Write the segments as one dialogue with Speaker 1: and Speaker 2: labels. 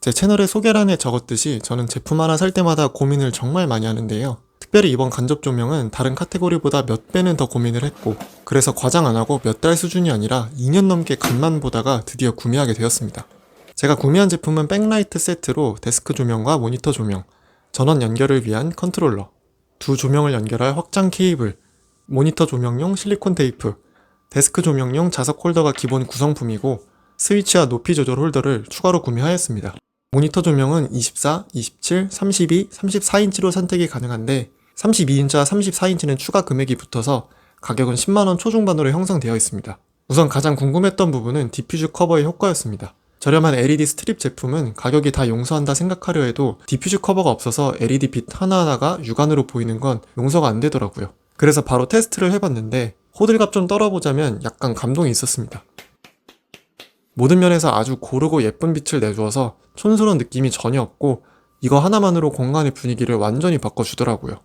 Speaker 1: 제 채널의 소개란에 적었듯이 저는 제품 하나 살 때마다 고민을 정말 많이 하는데요. 특별히 이번 간접 조명은 다른 카테고리보다 몇 배는 더 고민을 했고 그래서 과장 안 하고 몇 달 수준이 아니라 2년 넘게 간만 보다가 드디어 구매하게 되었습니다. 제가 구매한 제품은 백라이트 세트로 데스크 조명과 모니터 조명, 전원 연결을 위한 컨트롤러, 두 조명을 연결할 확장 케이블, 모니터 조명용 실리콘 테이프, 데스크 조명용 자석 홀더가 기본 구성품이고 스위치와 높이 조절 홀더를 추가로 구매하였습니다. 모니터 조명은 24, 27, 32, 34인치로 선택이 가능한데 32인치와 34인치는 추가 금액이 붙어서 가격은 10만원 초중반으로 형성되어 있습니다. 우선 가장 궁금했던 부분은 디퓨즈 커버의 효과였습니다. 저렴한 LED 스트립 제품은 가격이 다 용서한다 생각하려 해도 디퓨즈 커버가 없어서 LED 빛 하나하나가 육안으로 보이는 건 용서가 안 되더라고요. 그래서 바로 테스트를 해봤는데 호들갑 좀 떨어보자면 약간 감동이 있었습니다. 모든 면에서 아주 고르고 예쁜 빛을 내주어서 촌스러운 느낌이 전혀 없고 이거 하나만으로 공간의 분위기를 완전히 바꿔주더라고요.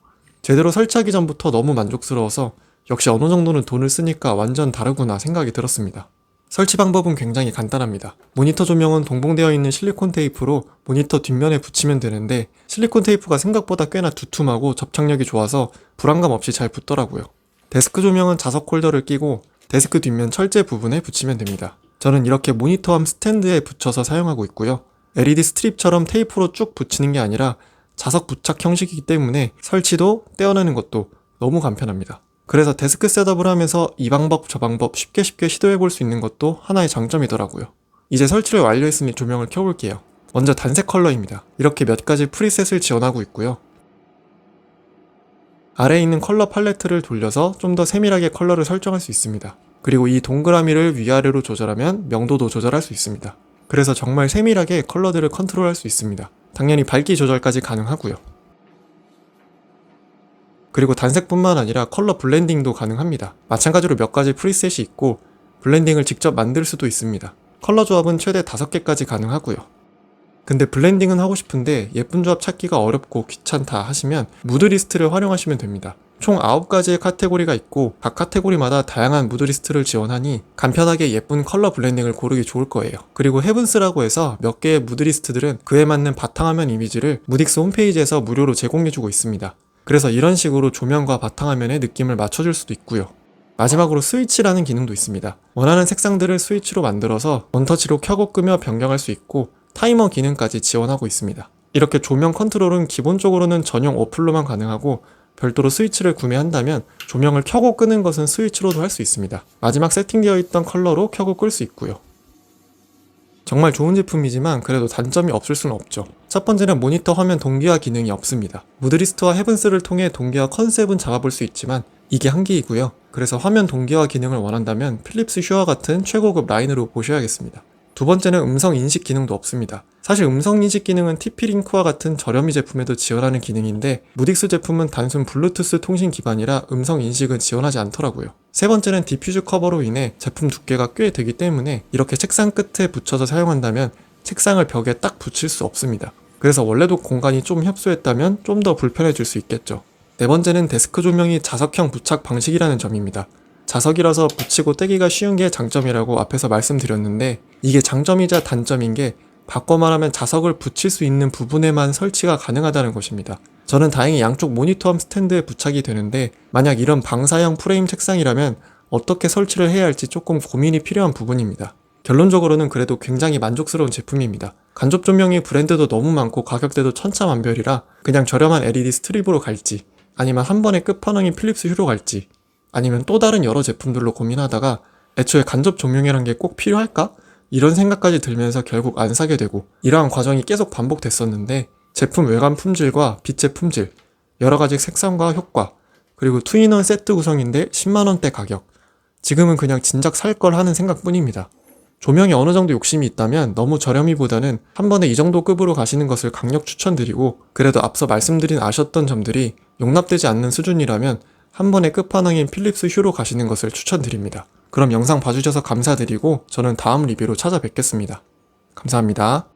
Speaker 1: 제대로 설치하기 전부터 너무 만족스러워서 역시 어느 정도는 돈을 쓰니까 완전 다르구나 생각이 들었습니다. 설치 방법은 굉장히 간단합니다. 모니터 조명은 동봉되어 있는 실리콘 테이프로 모니터 뒷면에 붙이면 되는데 실리콘 테이프가 생각보다 꽤나 두툼하고 접착력이 좋아서 불안감 없이 잘 붙더라고요. 데스크 조명은 자석 홀더를 끼고 데스크 뒷면 철제 부분에 붙이면 됩니다. 저는 이렇게 모니터암 스탠드에 붙여서 사용하고 있고요. LED 스트립처럼 테이프로 쭉 붙이는 게 아니라 자석 부착 형식이기 때문에 설치도 떼어내는 것도 너무 간편합니다. 그래서 데스크 셋업을 하면서 이 방법 저 방법 쉽게 쉽게 시도해 볼 수 있는 것도 하나의 장점이더라고요. 이제 설치를 완료했으니 조명을 켜볼게요. 먼저 단색 컬러입니다. 이렇게 몇 가지 프리셋을 지원하고 있고요. 아래에 있는 컬러 팔레트를 돌려서 좀 더 세밀하게 컬러를 설정할 수 있습니다. 그리고 이 동그라미를 위아래로 조절하면 명도도 조절할 수 있습니다. 그래서 정말 세밀하게 컬러들을 컨트롤할 수 있습니다. 당연히 밝기 조절까지 가능하고요. 그리고 단색뿐만 아니라 컬러 블렌딩도 가능합니다. 마찬가지로 몇 가지 프리셋이 있고 블렌딩을 직접 만들 수도 있습니다. 컬러 조합은 최대 5개까지 가능하고요. 근데 블렌딩은 하고 싶은데 예쁜 조합 찾기가 어렵고 귀찮다 하시면 무드 리스트를 활용하시면 됩니다. 총 9가지의 카테고리가 있고 각 카테고리마다 다양한 무드 리스트를 지원하니 간편하게 예쁜 컬러 블렌딩을 고르기 좋을 거예요. 그리고 헤븐스라고 해서 몇 개의 무드 리스트들은 그에 맞는 바탕화면 이미지를 무딕스 홈페이지에서 무료로 제공해주고 있습니다. 그래서 이런 식으로 조명과 바탕화면의 느낌을 맞춰줄 수도 있고요. 마지막으로 스위치라는 기능도 있습니다. 원하는 색상들을 스위치로 만들어서 원터치로 켜고 끄며 변경할 수 있고 타이머 기능까지 지원하고 있습니다. 이렇게 조명 컨트롤은 기본적으로는 전용 어플로만 가능하고 별도로 스위치를 구매한다면 조명을 켜고 끄는 것은 스위치로도 할 수 있습니다. 마지막 세팅되어 있던 컬러로 켜고 끌 수 있고요. 정말 좋은 제품이지만 그래도 단점이 없을 수는 없죠. 첫 번째는 모니터 화면 동기화 기능이 없습니다. 무드리스트와 헤븐스를 통해 동기화 컨셉은 잡아볼 수 있지만 이게 한계이고요. 그래서 화면 동기화 기능을 원한다면 필립스 슈어 같은 최고급 라인으로 보셔야겠습니다. 두 번째는 음성 인식 기능도 없습니다. 사실 음성 인식 기능은 TP-링크와 같은 저렴이 제품에도 지원하는 기능인데 무딕스 제품은 단순 블루투스 통신 기반이라 음성 인식은 지원하지 않더라고요. 세 번째는 디퓨즈 커버로 인해 제품 두께가 꽤 되기 때문에 이렇게 책상 끝에 붙여서 사용한다면 책상을 벽에 딱 붙일 수 없습니다. 그래서 원래도 공간이 좀 협소했다면 좀 더 불편해질 수 있겠죠. 네 번째는 데스크 조명이 자석형 부착 방식이라는 점입니다. 자석이라서 붙이고 떼기가 쉬운 게 장점이라고 앞에서 말씀드렸는데 이게 장점이자 단점인 게 바꿔 말하면 자석을 붙일 수 있는 부분에만 설치가 가능하다는 것입니다. 저는 다행히 양쪽 모니터암 스탠드에 부착이 되는데 만약 이런 방사형 프레임 책상이라면 어떻게 설치를 해야 할지 조금 고민이 필요한 부분입니다. 결론적으로는 그래도 굉장히 만족스러운 제품입니다. 간접 조명이 브랜드도 너무 많고 가격대도 천차만별이라 그냥 저렴한 LED 스트립으로 갈지 아니면 한 번에 끝판왕인 필립스 휴로 갈지 아니면 또 다른 여러 제품들로 고민하다가 애초에 간접 조명이란 게 꼭 필요할까? 이런 생각까지 들면서 결국 안 사게 되고 이러한 과정이 계속 반복됐었는데 제품 외관 품질과 빛의 품질, 여러 가지 색상과 효과, 그리고 투인원 세트 구성인데 10만원대 가격. 지금은 그냥 진작 살 걸 하는 생각뿐입니다. 조명이 어느 정도 욕심이 있다면 너무 저렴이보다는 한 번에 이 정도 급으로 가시는 것을 강력 추천드리고 그래도 앞서 말씀드린 아셨던 점들이 용납되지 않는 수준이라면 한 번에 끝판왕인 필립스 휴로 가시는 것을 추천드립니다. 그럼 영상 봐주셔서 감사드리고 저는 다음 리뷰로 찾아뵙겠습니다. 감사합니다.